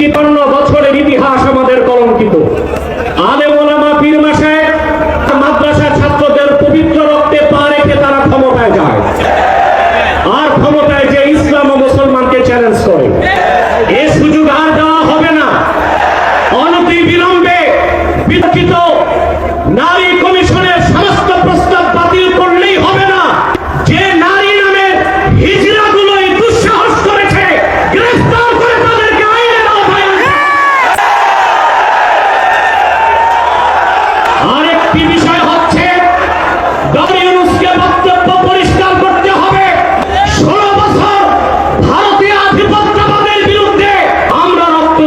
তিপান্ন বছরের ইতিহাস আমাদের কলঙ্কিত। ওলামা পীর মাসায় মাদ্রাসা ছাত্রদের পবিত্র রক্তে পা রেখে তারা ক্ষমতায় যায়। আর ক্ষমতায় যে ইসলাম ও মুসলমানকে চ্যালেঞ্জ করে। এ সুযোগ আর দেওয়া হবে না। অনতি বিলম্বে বিতর্কিত নারী